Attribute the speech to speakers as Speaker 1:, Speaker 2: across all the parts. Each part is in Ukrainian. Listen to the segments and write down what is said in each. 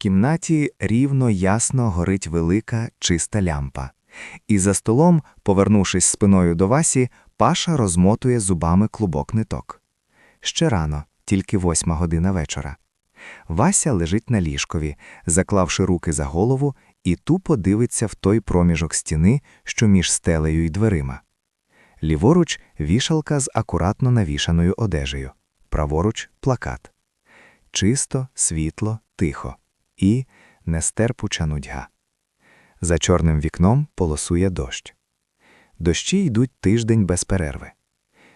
Speaker 1: кімнаті рівно ясно горить велика чиста лямпа. І за столом, повернувшись спиною до Васі, Паша розмотує зубами клубок ниток. Ще рано, тільки восьма година вечора. Вася лежить на ліжкові, заклавши руки за голову, і тупо дивиться в той проміжок стіни, що між стелею і дверима. Ліворуч вішалка з акуратно навішаною одежею, праворуч плакат. Чисто, світло, тихо і нестерпуча нудьга. За чорним вікном полосує дощ. Дощі йдуть тиждень без перерви.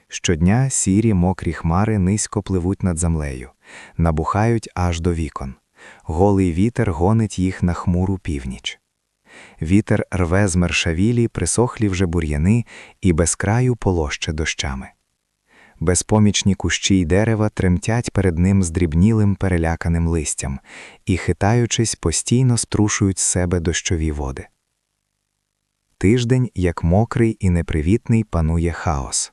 Speaker 1: Щодня сірі мокрі хмари низько пливуть над землею, набухають аж до вікон. Голий вітер гонить їх на хмуру північ. Вітер рве з мершавілі, присохлі вже бур'яни і без краю полоще дощами. Безпомічні кущі й дерева тремтять перед ним здрібнілим переляканим листям і, хитаючись, постійно струшують з себе дощові води. Тиждень, як мокрий і непривітний, панує хаос.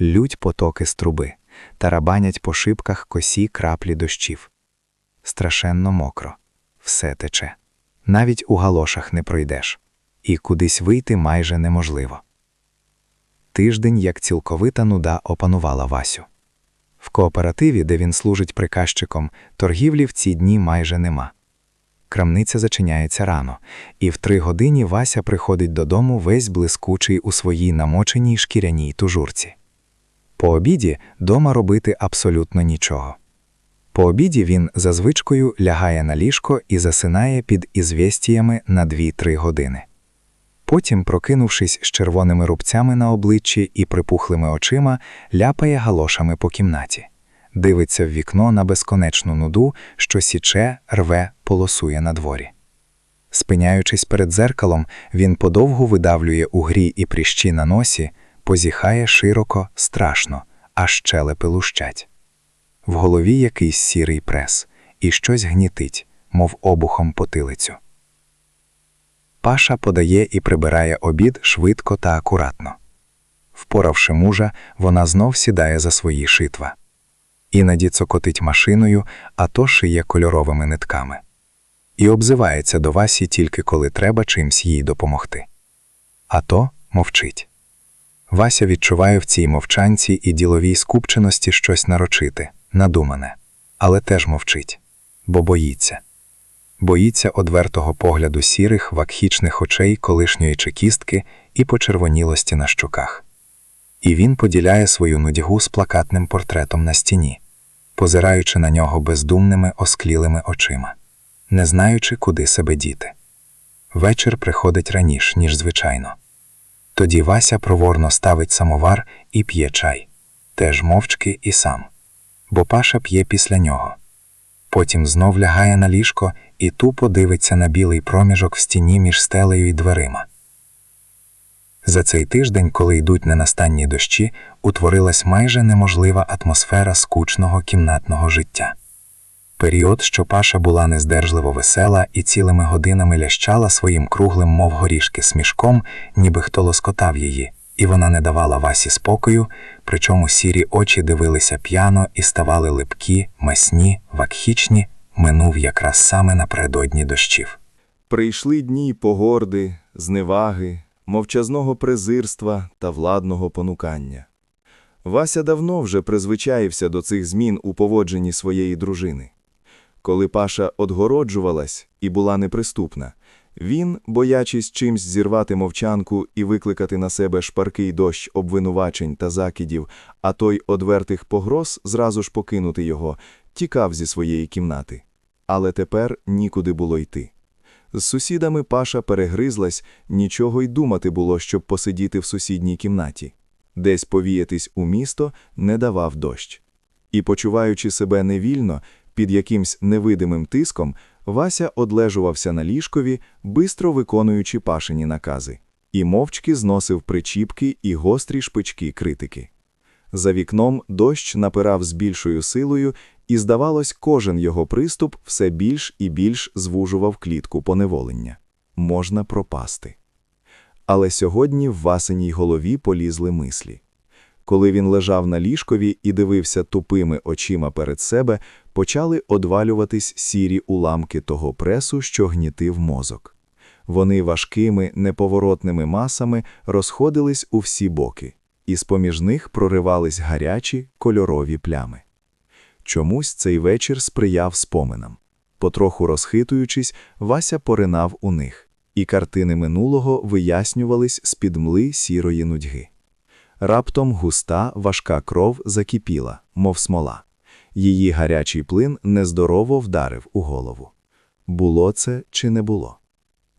Speaker 1: Лють потоки з труби, тарабанять по шибках косі краплі дощів. Страшенно мокро, все тече. Навіть у галошах не пройдеш, і кудись вийти майже неможливо. Тиждень, як цілковита нуда опанувала Васю. В кооперативі, де він служить приказчиком, торгівлі в ці дні майже нема. Крамниця зачиняється рано, і в три годині Вася приходить додому весь блискучий у своїй намоченій шкіряній тужурці. По обіді дома робити абсолютно нічого. По обіді він за звичкою лягає на ліжко і засинає під ізвєстіями на 2-3 години. Потім, прокинувшись з червоними рубцями на обличчі і припухлими очима, ляпає галошами по кімнаті, дивиться в вікно на безконечну нуду, що січе, рве, полосує на дворі. Спиняючись перед дзеркалом, він подовгу видавлює у грі і пріщі на носі, позіхає широко, страшно, аж щелепи лущать. В голові якийсь сірий прес, і щось гнітить, мов обухом потилицю. Паша подає і прибирає обід швидко та акуратно. Впоравши мужа, вона знов сідає за свої шитва. Іноді цокотить машиною, а то шиє кольоровими нитками. І обзивається до Васі тільки коли треба чимсь їй допомогти. А то мовчить. Вася відчуває в цій мовчанці і діловій скупченості щось нарочити, надумане, але теж мовчить, бо боїться боїться одвертого погляду сірих, вакхічних очей колишньої чекістки і почервонілості на щоках. І він поділяє свою нудьгу з плакатним портретом на стіні, позираючи на нього бездумними осклілими очима, не знаючи, куди себе діти. Вечір приходить раніше, ніж звичайно. Тоді Вася проворно ставить самовар і п'є чай, теж мовчки і сам, бо Паша п'є після нього. Потім знов лягає на ліжко і тупо дивиться на білий проміжок в стіні між стелею і дверима. За цей тиждень, коли йдуть ненастанні дощі, утворилась майже неможлива атмосфера скучного кімнатного життя. Період, що Паша була нездержливо весела і цілими годинами лящала своїм круглим, мов горішки, смішком, ніби хто лоскотав її, і вона не давала Васі спокою, причому сірі очі дивилися п'яно і ставали липкі, масні, вакхічні, минув якраз саме напередодні дощів.
Speaker 2: Прийшли дні погорди, зневаги, мовчазного презирства та владного понукання. Вася давно вже призвичаївся до цих змін у поводженні своєї дружини. Коли Паша одгороджувалась і була неприступна, він, боячись чимсь зірвати мовчанку і викликати на себе шпаркий дощ обвинувачень та закидів, а той одвертих погроз зразу ж покинути його, тікав зі своєї кімнати. Але тепер нікуди було йти. З сусідами Паша перегризлась, нічого й думати було, щоб посидіти в сусідній кімнаті. Десь повіятись у місто не давав дощ. І, почуваючи себе невільно, під якимсь невидимим тиском, Вася одлежувався на ліжкові, бистро виконуючи пашині накази, і мовчки зносив причіпки і гострі шпички критики. За вікном дощ напирав з більшою силою, і, здавалось, кожен його приступ все більш і більш звужував клітку поневолення. Можна пропасти. Але сьогодні в Васиній голові полізли мислі. Коли він лежав на ліжкові і дивився тупими очима перед себе, почали одвалюватись сірі уламки того пресу, що гнітив мозок. Вони важкими, неповоротними масами розходились у всі боки, і з-поміж них проривались гарячі кольорові плями. Чомусь цей вечір сприяв споминам. Потроху розхитуючись, Вася поринав у них, і картини минулого вияснювались з-під мли сірої нудьги. Раптом густа, важка кров закипіла, мов смола. Її гарячий плин нездорово вдарив у голову. Було це чи не було?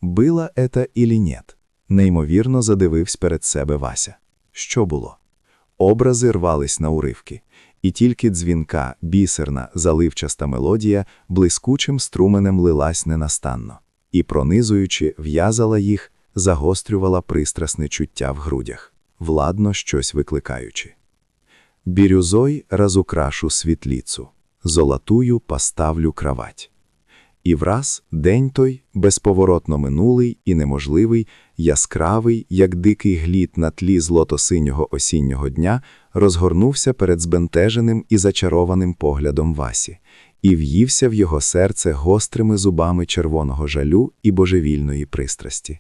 Speaker 2: Била ета ілі нєт? Неймовірно задивився перед себе Вася. Що було? Образи рвались на уривки, і тільки дзвінка, бісерна, заливчаста мелодія блискучим струменем лилась ненастанно, і, пронизуючи, в'язала їх, загострювала пристрасне чуття в грудях, владно щось викликаючи. Бірюзой разукрашу світліцу, золотую поставлю кровать. І враз день той, безповоротно минулий і неможливий, яскравий, як дикий глід на тлі злото-синього осіннього дня, розгорнувся перед збентеженим і зачарованим поглядом Васі, і в'ївся в його серце гострими зубами червоного жалю і божевільної пристрасті.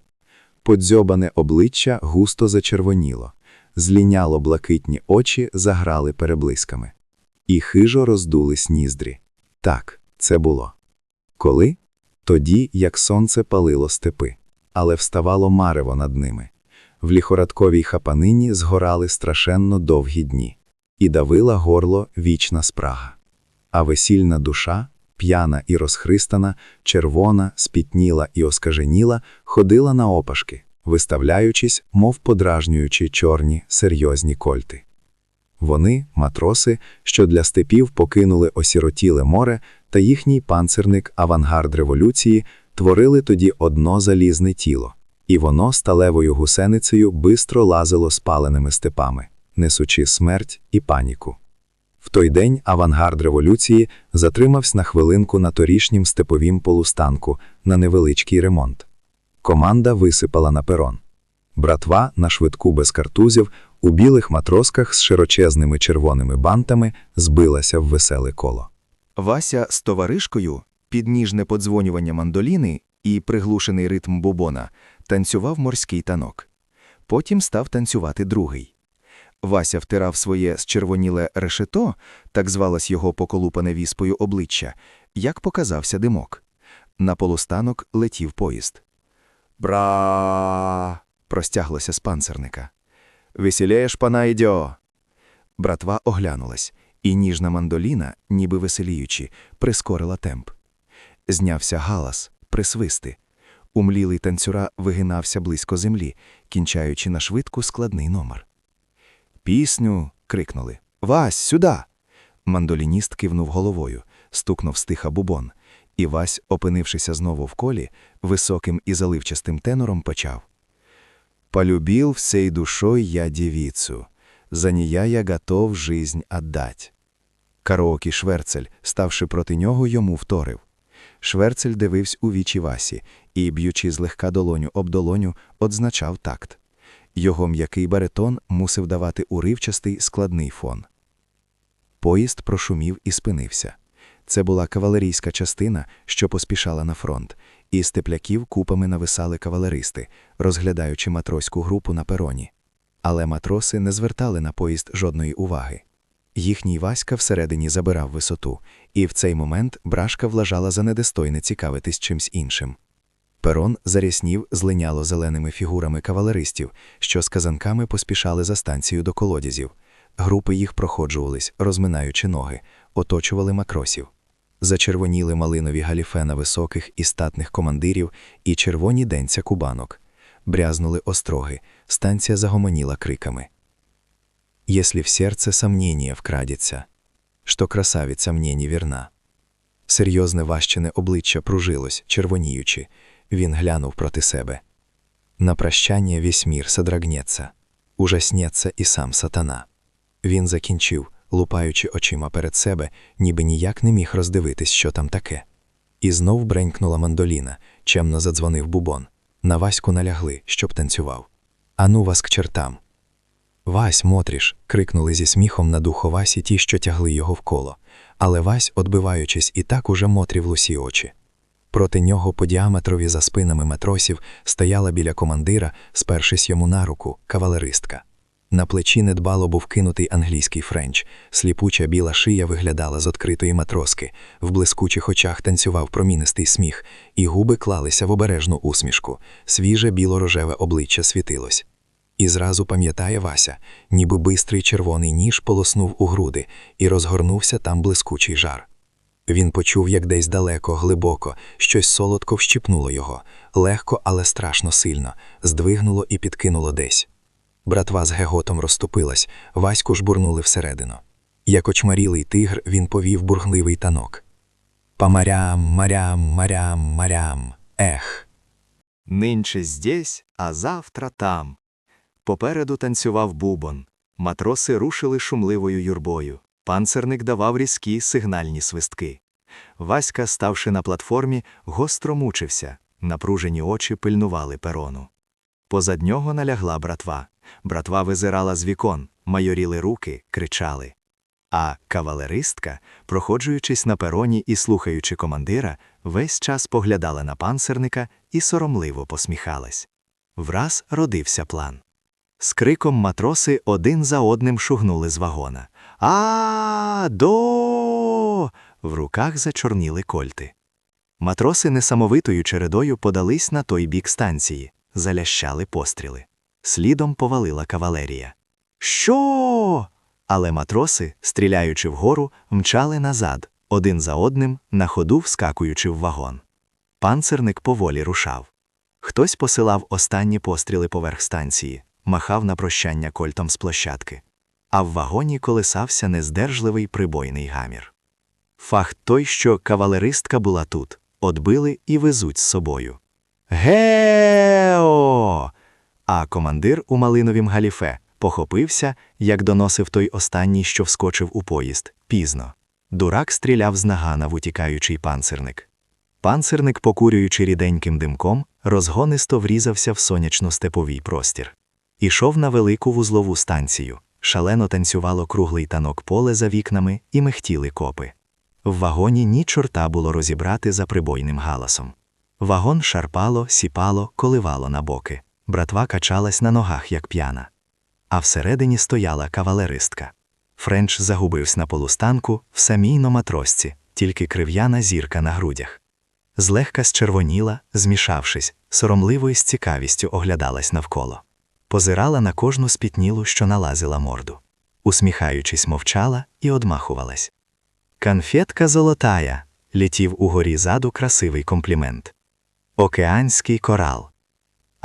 Speaker 2: Подзьобане обличчя густо зачервоніло, зліняло блакитні очі заграли переблисками. І хижо роздулись ніздрі. Так, це було. Коли? Тоді, як сонце палило степи, але вставало марево над ними. В ліхорадковій хапанині згорали страшенно довгі дні, і давила горло вічна спрага. А весільна душа, п'яна і розхристана, червона, спітніла і оскаженіла, ходила на опашки, виставляючись, мов подражнюючи чорні серйозні кольти. Вони, матроси, що для степів покинули осіротіле море, та їхній панцирник авангард революції творили тоді одно залізне тіло, і воно сталевою гусеницею бистро лазило спаленими степами, несучи смерть і паніку. В той день авангард революції затримався на хвилинку на торішнім степовім полустанку на невеличкий ремонт. Команда висипала на перон. Братва на швидку без картузів у білих матросках з широчезними червоними бантами збилася в веселе коло.
Speaker 1: Вася з товаришкою, під ніжне подзвонювання мандоліни і приглушений ритм бубона, танцював морський танок. Потім став танцювати другий. Вася втирав своє зчервоніле решето, так звалось його поколупане віспою обличчя, як показався димок. На полустанок летів поїзд. Бра. простяглося з панцерника. Веселієш, пана ідьо. Братва оглянулась, і ніжна мандоліна, ніби веселіючи, прискорила темп. Знявся галас, присвисти. Умлілий танцюра вигинався близько землі, кінчаючи на швидку складний номер. Пісню. крикнули. Вась, сюди. Мандолініст кивнув головою, стукнув стиха бубон, і Вась, опинившися знову в колі, високим і заливчастим тенором почав. Полюбил всей душой я девицу, за нея я готов жизнь отдать. Караокі Шверцель, ставши проти нього, йому вторив. Шверцель дивився у вічі Васі і, б'ючи злегка долоню об долоню, одзначав такт. Його м'який баритон мусив давати уривчастий складний фон. Поїзд прошумів і спинився. Це була кавалерійська частина, що поспішала на фронт, і з тепляків купами нависали кавалеристи, розглядаючи матроську групу на пероні. Але матроси не звертали на поїзд жодної уваги. Їхній Васька всередині забирав висоту, і в цей момент брашка влажала за недостойне цікавитись чимсь іншим. Перон заряснів злиняло зеленими фігурами кавалеристів, що з казанками поспішали за станцію до колодязів. Групи їх проходжувались, розминаючи ноги, оточували макросів. Зачервоніли малинові галіфе на високих і статних командирів і червоні денця кубанок. Брязнули остроги, станція загомоніла криками. Если в сердце сомнение вкрадется, что красавиця мне не вірна. Серйозне ващене обличчя пружилось, червоніючи, він глянув проти себе. На прощання весь мір содрагнеться, ужаснеться і сам сатана. Він закінчив, лупаючи очима перед себе, ніби ніяк не міг роздивитись, що там таке. І знов бренькнула мандоліна, чемно задзвонив бубон. На Ваську налягли, щоб танцював. Ану вас к чертам. Вась, Мотріш, крикнули зі сміхом на духо Васі ті, що тягли його вколо.
Speaker 3: але Вась, отбиваючись, і так уже мотрів лусі очі. Проти нього по діаметрові за спинами матросів стояла біля командира, спершись йому на руку, кавалеристка. На плечі недбало був кинутий англійський френч, сліпуча біла шия виглядала з відкритої матроски, в блискучих очах танцював промінистий сміх, і губи клалися в обережну усмішку, свіже біло-рожеве обличчя світилось. І зразу пам'ятає Вася, ніби бистрий червоний ніж полоснув у груди і розгорнувся там блискучий жар. Він почув, як десь далеко, глибоко, щось солодко вщипнуло його, легко, але страшно сильно, здвигнуло і підкинуло десь. Братва з геготом розступилась, Ваську жбурнули всередину. Як очмарілий тигр, він повів бурхливий танок. Памарям, марям, марям, марям, ех.
Speaker 1: Нинче здесь, а завтра там. Попереду танцював бубон. Матроси рушили шумливою юрбою. Панцерник давав різкі сигнальні свистки. Васька, ставши на платформі, гостро мучився. Напружені очі пильнували перону. Позад нього налягла братва. Братва визирала з вікон, майоріли руки, кричали. А кавалеристка, проходжуючись на пероні і слухаючи командира, весь час поглядала на панцерника і соромливо посміхалась. Враз родився план. З криком матроси один за одним шугнули з вагона. А до. В руках зачорніли кольти. Матроси несамовитою чередою подались на той бік станції, залящали постріли. Слідом повалила кавалерія. Що? Але матроси, стріляючи вгору, мчали назад, один за одним, на ходу вскакуючи в вагон. Панцерник поволі рушав. Хтось посилав останні постріли поверх станції, махав на прощання кольтом з площадки. А в вагоні колисався нездержливий прибойний гамір. Факт той, що кавалеристка була тут, отбили і везуть з собою. Гео! А командир у малиновім галіфе похопився, як доносив той останній, що вскочив у поїзд, пізно. Дурак стріляв з нагана в утікаючий панцирник. Панцирник, покурюючи ріденьким димком, розгонисто врізався в сонячно-степовий простір. Ішов на велику вузлову станцію. Шалено танцювало круглий танок поле за вікнами і мехтіли копи. В вагоні ні чорта було розібрати за прибойним галасом. Вагон шарпало, сіпало, коливало на боки. Братва качалась на ногах, як п'яна. А всередині стояла кавалеристка. Френч загубився на полустанку в самій номатросці, тільки крив'яна зірка на грудях. Злегка зчервоніла, змішавшись, соромливо і з цікавістю оглядалась навколо. Позирала на кожну спітнілу, що налазила морду. Усміхаючись, мовчала і одмахувалась. Конфетка золотая, літів угорі заду красивий комплімент. Океанський корал.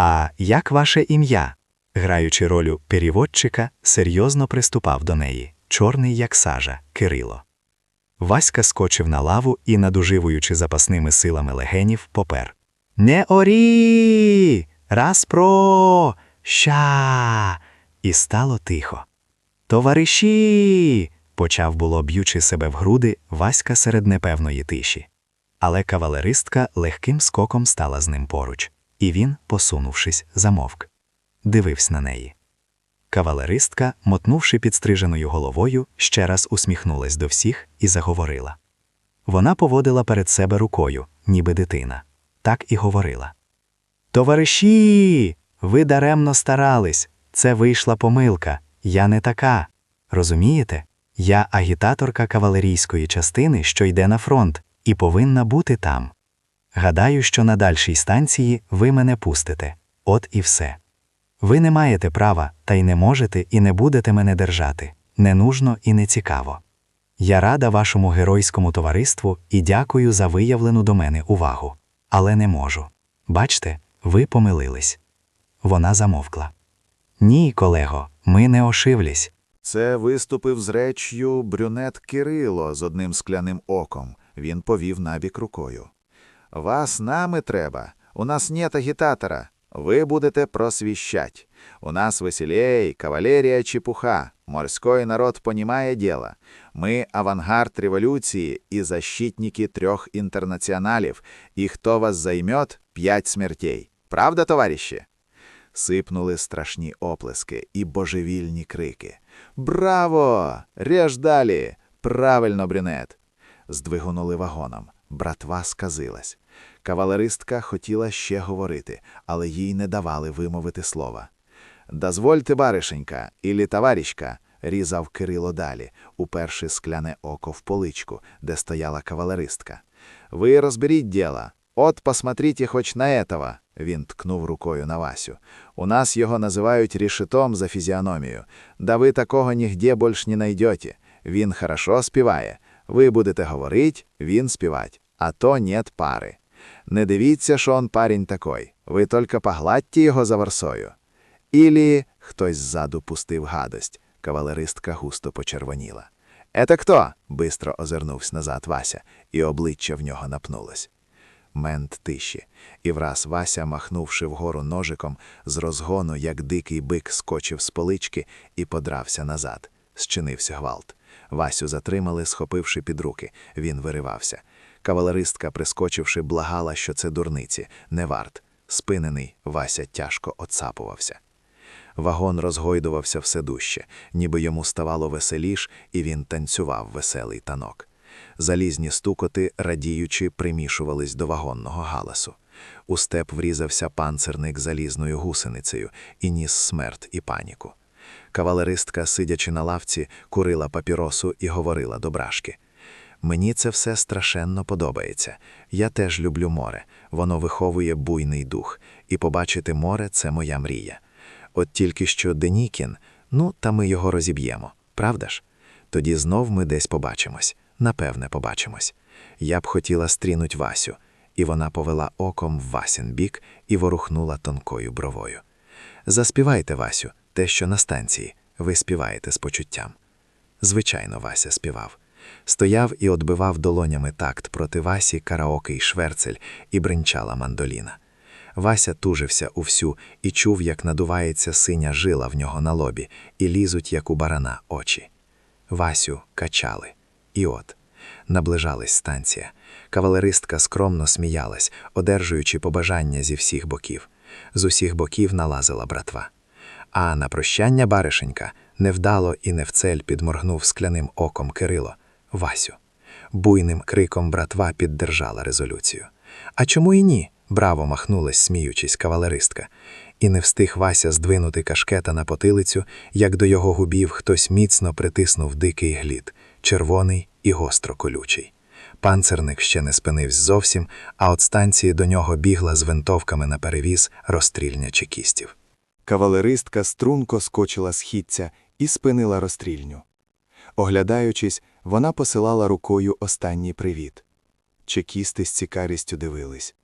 Speaker 1: А як ваше ім'я? Граючи ролю переводчика, серйозно приступав до неї, чорний, як сажа, Кирило. Васька скочив на лаву і, надуживуючи запасними силами легенів, попер. Не орі! Раз про ща. І стало тихо. Товариші. почав було б'ючи себе в груди Васька серед непевної тиші. Але кавалеристка легким скоком стала з ним поруч, і він, посунувшись, замовк. Дивився на неї. Кавалеристка, мотнувши підстриженою головою, ще раз усміхнулась до всіх і заговорила. Вона поводила перед себе рукою, ніби дитина. Так і говорила. Товариші, ви даремно старались. Це вийшла помилка. Я не така. Розумієте? Я агітаторка кавалерійської частини, що йде на фронт, і повинна бути там. Гадаю, що на дальшій станції ви мене пустите. От і все. Ви не маєте права, та й не можете і не будете мене держати. Не нужно і не цікаво. Я рада вашому геройському товариству і дякую за виявлену до мене увагу. Але не можу. Бачте, ви помилились. Вона замовкла. Ні, колего, ми не ошивлись.
Speaker 4: Це виступив з реч'ю брюнет Кирило з одним скляним оком. Він повів набік рукою. Вас нами треба. У нас нет агітатора. Ви будете просвіщать. У нас веселей, кавалерія чепуха. Морской народ понимає дело. Ми авангард революції і защитники трьох інтернаціоналів. І хто вас займет, п'ять смертей. Правда, товариші? Сипнули страшні оплески і божевільні крики. Браво! Режь далі! Правильно, брюнет! здвигонули вагоном. Братва сказилась. Кавалеристка хотіла ще говорити, але їй не давали вимовити слова. Дозвольте, баришенька, ілі товаришка, різав Кирило далі, уперши скляне око в поличку, де стояла кавалеристка. Ви розберіть діло. От посмотрите хоч на этого, він ткнув рукою на Васю. У нас його називають рішитом за фізіономію. Да ви такого нігде больш не найдете. Він хорошо співає. Ви будете говорить, він співать, а то нет пари. Не дивіться, що он парень такой. Ви тільки погладьте його за ворсою. Ілі хтось ззаду пустив гадость. Кавалеристка густо почервоніла. «Ета хто?» – бистро озирнувся назад Вася, і обличчя в нього напнулось. Мент тиші, і враз Вася, махнувши вгору ножиком, з розгону, як дикий бик, скочив з полички і подрався назад. Зчинився гвалт. Васю затримали, схопивши під руки. Він виривався. Кавалеристка, прискочивши, благала, що це дурниці, не варт. Спинений, Вася тяжко отсапувався. Вагон розгойдувався все дужче, ніби йому ставало веселіш, і він танцював веселий танок. Залізні стукоти, радіючи, примішувались до вагонного галасу. У степ врізався панцерник залізною гусеницею і ніс смерть і паніку. Кавалеристка, сидячи на лавці, курила папіросу і говорила до брашки. Мені це все страшенно подобається. Я теж люблю море, воно виховує буйний дух, і побачити море це моя мрія. От тільки що Денікін, ну, та ми його розіб'ємо, правда ж? Тоді знов ми десь побачимось, напевне, побачимось. Я б хотіла стрінуть Васю, і вона повела оком в Васін бік і ворухнула тонкою бровою. Заспівайте, Васю, те, що на станції, ви співаєте з почуттям. Звичайно, Вася співав. Стояв і отбивав долонями такт проти Васі караоке й шверцель, і бринчала мандоліна. Вася тужився увсю і чув, як надувається синя жила в нього на лобі, і лізуть, як у барана, очі. Васю качали. І от. Наближалась станція. Кавалеристка скромно сміялась, одержуючи побажання зі всіх боків. З усіх боків налазила братва. А на прощання баришенька невдало і не в цель підморгнув скляним оком Кирило. Васю. Буйним криком братва піддержала резолюцію. А чому і ні? браво махнулась, сміючись, кавалеристка. І не встиг Вася здвинути кашкета на потилицю, як до його губів хтось міцно притиснув дикий глід, червоний і гостро колючий. Панцерник ще не спинився зовсім, а от станції до нього бігла з винтовками на перевіз розстрільня чекістів.
Speaker 1: Кавалеристка струнко скочила східця і спинила розстрільню. Оглядаючись, вона посилала рукою останній привіт. Чекісти з цікавістю дивились.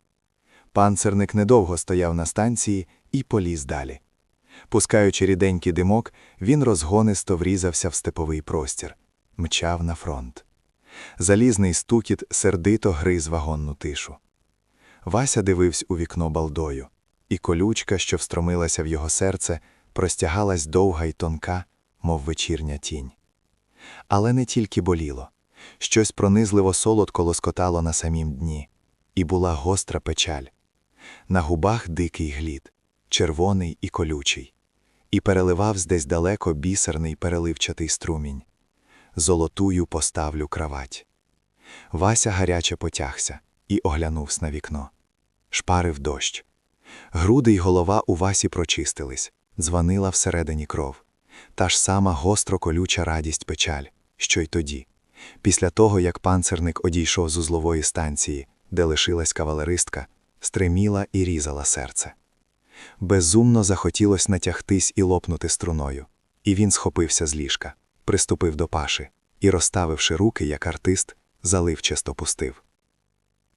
Speaker 1: Панцерник недовго стояв на станції і поліз далі. Пускаючи ріденький димок, він розгонисто врізався в степовий простір, мчав на фронт. Залізний стукіт сердито гриз вагонну тишу. Вася дивився у вікно балдою, і колючка, що встромилася в його серце, простягалась довга й тонка, мов вечірня тінь. Але не тільки боліло. Щось пронизливо солодко лоскотало на самім дні, і була гостра печаль. На губах дикий глід, червоний і колючий, і переливавсь десь далеко бісерний переливчатий струмінь. Золотую поставлю кравать. Вася гаряче потягся і оглянувся на вікно. Шпарив дощ. Груди й голова у Васі прочистились, дзвонила всередині кров. Та ж сама гостро колюча радість печаль, що й тоді, після того, як панцерник одійшов з узлової станції, де лишилась кавалеристка, стриміла і різала серце. Безумно захотілось натягтись і лопнути струною, і він схопився з ліжка, приступив до паши і, розставивши руки, як артист, заливчасто пустив.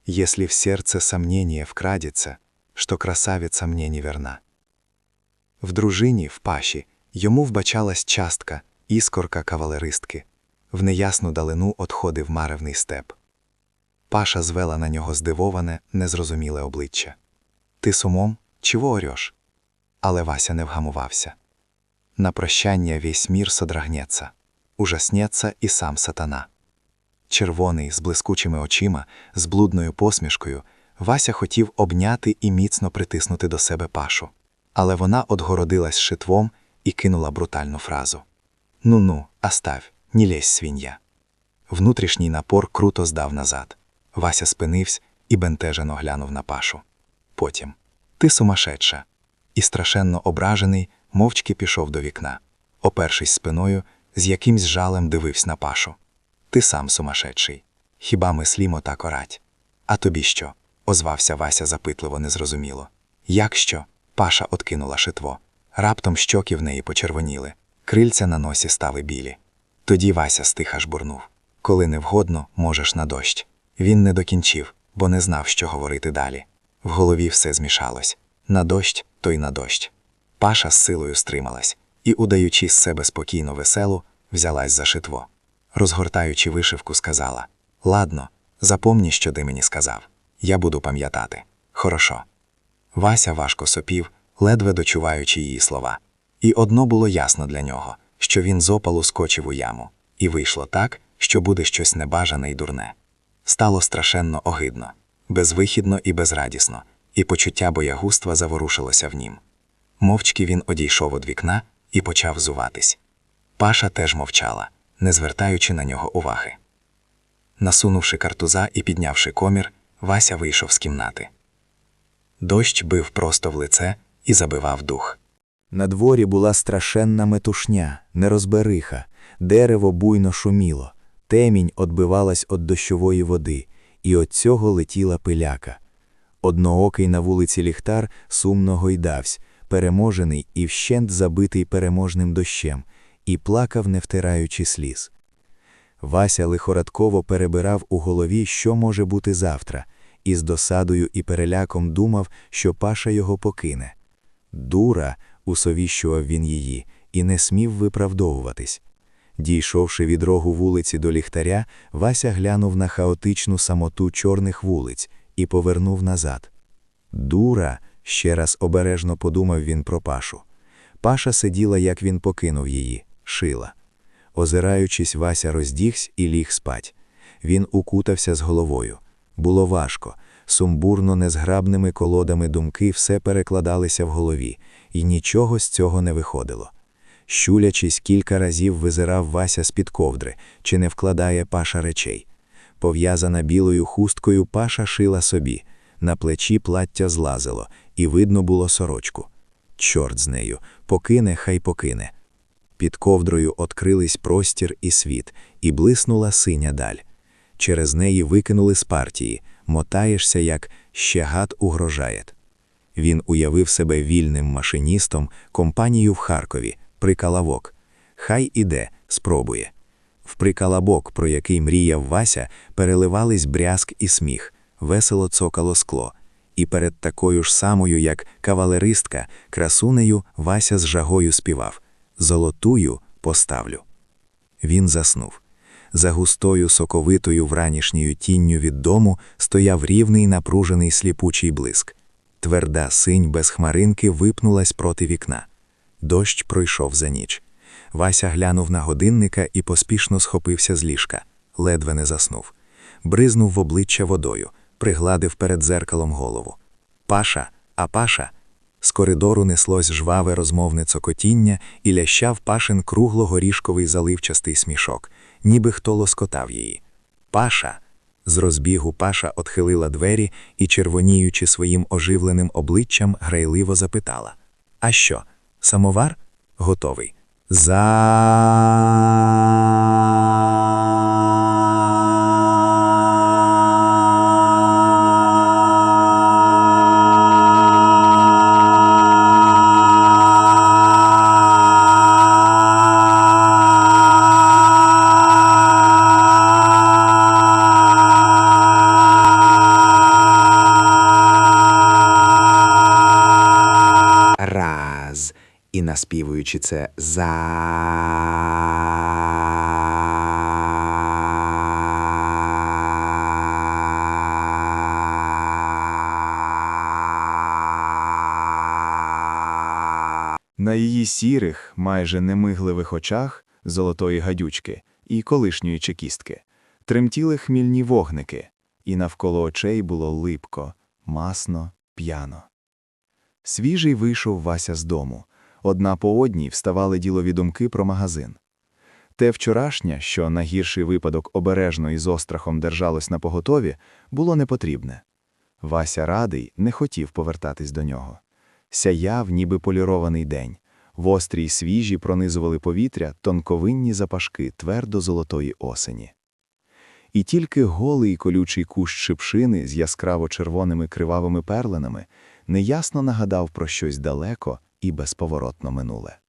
Speaker 1: Если в сердце сомнение вкрадется, что красавица мне не верна. В дружині, в паші, йому вбачалась частка, іскорка кавалеристки, в неясну далину отходив маревний степ. Паша звела на нього здивоване, незрозуміле обличчя. Ти сумом, чого орєш? Але Вася не вгамувався. На прощання весь мір содрагнеться, ужаснеться і сам сатана. Червоний, з блискучими очима, з блудною посмішкою, Вася хотів обняти і міцно притиснути до себе пашу. Але вона отгородилась шитвом і кинула брутальну фразу: Ну ну, оставь, не лезь, свинья.
Speaker 5: Внутрішній напор круто здав назад. Вася спинився і бентежено глянув на пашу. Потім Ти сумасшедша. І страшенно ображений, мовчки пішов до вікна. Опершись спиною, з якимсь жалем дивився на пашу. Ти сам сумасшедший. Хіба ми слімо так орать? А тобі що? Озвався Вася запитливо незрозуміло. Як що? Паша откинула шитво. Раптом щоки в неї почервоніли, крильця на носі стали білі. Тоді Вася стиха жбурнув. Коли не вгодно, можеш на дощ. Він не докінчив, бо не знав, що говорити далі. В голові все змішалось. На дощ, то й на дощ. Паша з силою стрималась і, удаючи з себе спокійно веселу, взялась за шитво. Розгортаючи вишивку, сказала: Ладно, запомні, що ти мені сказав. Я буду пам'ятати. Хорошо. Вася важко сопів, ледве дочуваючи її слова. І одно було ясно для нього, що він з опалу скочив у яму, і вийшло так, що буде щось небажане й дурне. Стало страшенно огидно, безвихідно і безрадісно, і почуття боягузтва заворушилося в нім. Мовчки він одійшов від вікна і почав зуватись. Паша теж мовчала, не звертаючи на нього уваги. Насунувши картуза і піднявши комір, Вася вийшов з кімнати. Дощ бив просто в лице і забивав дух.
Speaker 1: На дворі була страшенна метушня, нерозбериха, дерево буйно шуміло, темінь одбивалась від дощової води, і від цього летіла пиляка. Одноокий на вулиці ліхтар сумно гойдавсь, переможений і вщент забитий переможним дощем, і плакав, не втираючи сліз. Вася лихорадково перебирав у голові, що може бути завтра, і з досадою і переляком думав, що Паша його покине. Дура, усовіщував він її, і не смів виправдовуватись. Дійшовши від рогу вулиці до ліхтаря, Вася глянув на хаотичну самоту чорних вулиць і повернув назад. Дура, ще раз обережно подумав він про Пашу. Паша сиділа, як він покинув її, шила. Озираючись, Вася роздігся і ліг спать. Він укутався з головою. Було важко. Сумбурно незграбними колодами думки все перекладалися в голові, і нічого з цього не виходило. Щулячись, кілька разів визирав Вася з-під ковдри, чи не вкладає паша речей. Пов'язана білою хусткою паша шила собі, на плечі плаття злазило, і видно було сорочку. Чорт з нею, покине, хай покине. Під ковдрою открились простір і світ, і блиснула синя даль. Через неї викинули з партії, мотаєшся, як «ще гад угрожає». Він уявив себе вільним машиністом, компанію в Харкові, прикалавок. Хай іде, спробує. В прикалабок, про який мріяв Вася, переливались брязк і сміх, весело цокало скло. І перед такою ж самою, як кавалеристка, красунею Вася з жагою співав Золотую поставлю. Він заснув. За густою соковитою вранішньою тінню від дому стояв рівний напружений сліпучий блиск. Тверда синь без хмаринки випнулась проти вікна. Дощ пройшов за ніч. Вася глянув на годинника і поспішно схопився з ліжка, ледве не заснув. Бризнув в обличчя водою, пригладив перед зеркалом голову. Паша, а Паша. З коридору неслось жваве розмовне цокотіння і лящав пашин кругло-горішковий заливчастий смішок, ніби хто лоскотав її. Паша. З розбігу Паша отхилила двері і, червоніючи своїм оживленим обличчям, грайливо запитала: А що, самовар? Готовий.
Speaker 6: раз. Наспівуючи це за.
Speaker 2: На її сірих, майже немигливих очах золотої гадючки і колишньої чекістки тремтіли хмільні вогники, і навколо очей було липко, масно, п'яно. Свіжий вийшов Вася з дому. Одна по одній вставали ділові думки про магазин.
Speaker 1: Те вчорашнє, що на гірший випадок обережно і з острахом держалось на поготові, було непотрібне. Вася радий не хотів повертатись до нього. Сяяв, ніби полірований день. В острій свіжі пронизували повітря тонковинні запашки твердо золотої осені. І тільки голий колючий кущ шипшини з яскраво червоними кривавими перлинами неясно нагадав про щось далеко і безповоротно минуле.